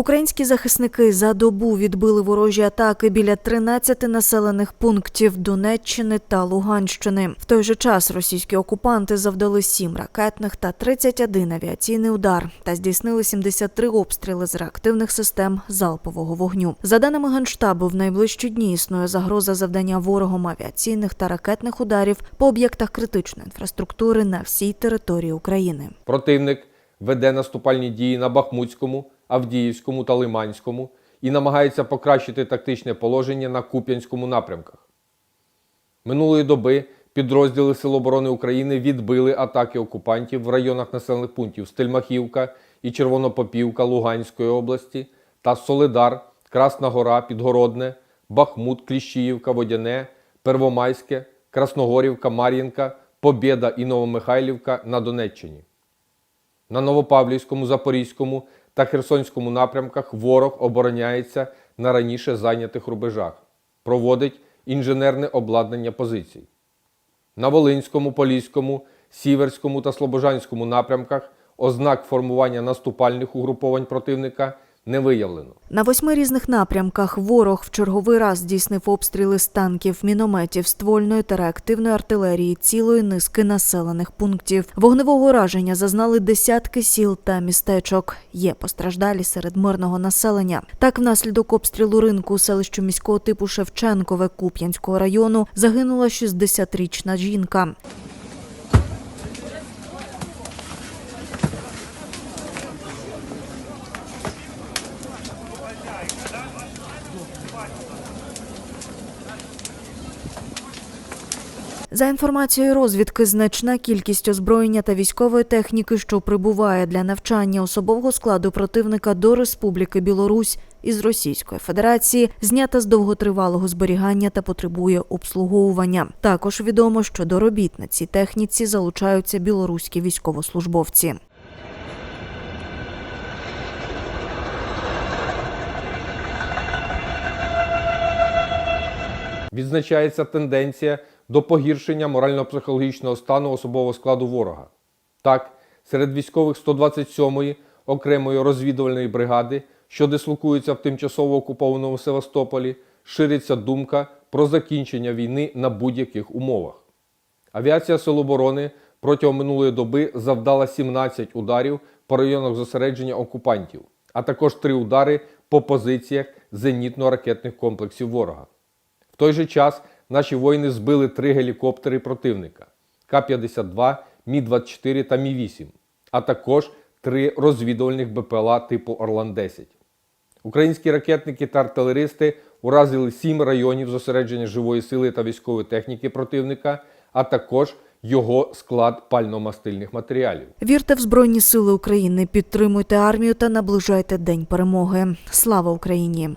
Українські захисники за добу відбили ворожі атаки біля 13 населених пунктів Донеччини та Луганщини. В той же час російські окупанти завдали 7 ракетних та 31 авіаційний удар та здійснили 73 обстріли з реактивних систем залпового вогню. За даними Генштабу, в найближчі дні існує загроза завдання ворогом авіаційних та ракетних ударів по об'єктах критичної інфраструктури на всій території України. Противник веде наступальні дії на Бахмутському, Авдіївському та Лиманському і намагається покращити тактичне положення на Куп'янському напрямках. Минулої доби підрозділи Сил оборони України відбили атаки окупантів в районах населених пунктів Стельмахівка і Червонопопівка Луганської області та Солидар, Красна Гора, Підгородне, Бахмут, Кліщіївка, Водяне, Первомайське, Красногорівка, Мар'їнка, Побєда і Новомихайлівка на Донеччині. На Новопавлівському, Запорізькому та Херсонському напрямках ворог обороняється на раніше зайнятих рубежах, проводить інженерне обладнання позицій. На Волинському, Поліському, Сіверському та Слобожанському напрямках ознак формування наступальних угруповань противника не виявлено. На восьми різних напрямках ворог в черговий раз здійснив обстріли з танків, мінометів, ствольної та реактивної артилерії цілої низки населених пунктів. Вогневого ураження зазнали десятки сіл та містечок. Є постраждалі серед мирного населення. Так, внаслідок обстрілу ринку селищу міського типу Шевченкове Куп'янського району загинула 60-річна жінка. За інформацією розвідки, значна кількість озброєння та військової техніки, що прибуває для навчання особового складу противника до Республіки Білорусь із Російської Федерації, знята з довготривалого зберігання та потребує обслуговування. Також відомо, що до робіт на цій техніці залучаються білоруські військовослужбовці. Відзначається тенденція до погіршення морально-психологічного стану особового складу ворога. Так, серед військових 127-ї окремої розвідувальної бригади, що дислокується в тимчасово окупованому Севастополі, шириться думка про закінчення війни на будь-яких умовах. Авіація Сил оборони протягом минулої доби завдала 17 ударів по районах зосередження окупантів, а також 3 удари по позиціях зенітно-ракетних комплексів ворога. Той же час наші воїни збили три гелікоптери противника К-52, Мі-24 та Мі-8, а також три розвідувальних БПЛА типу Орлан-10. Українські ракетники та артилеристи уразили сім районів зосередження живої сили та військової техніки противника, а також його склад пально-мастильних матеріалів. Вірте в Збройні Сили України, підтримуйте армію та наближайте День перемоги. Слава Україні!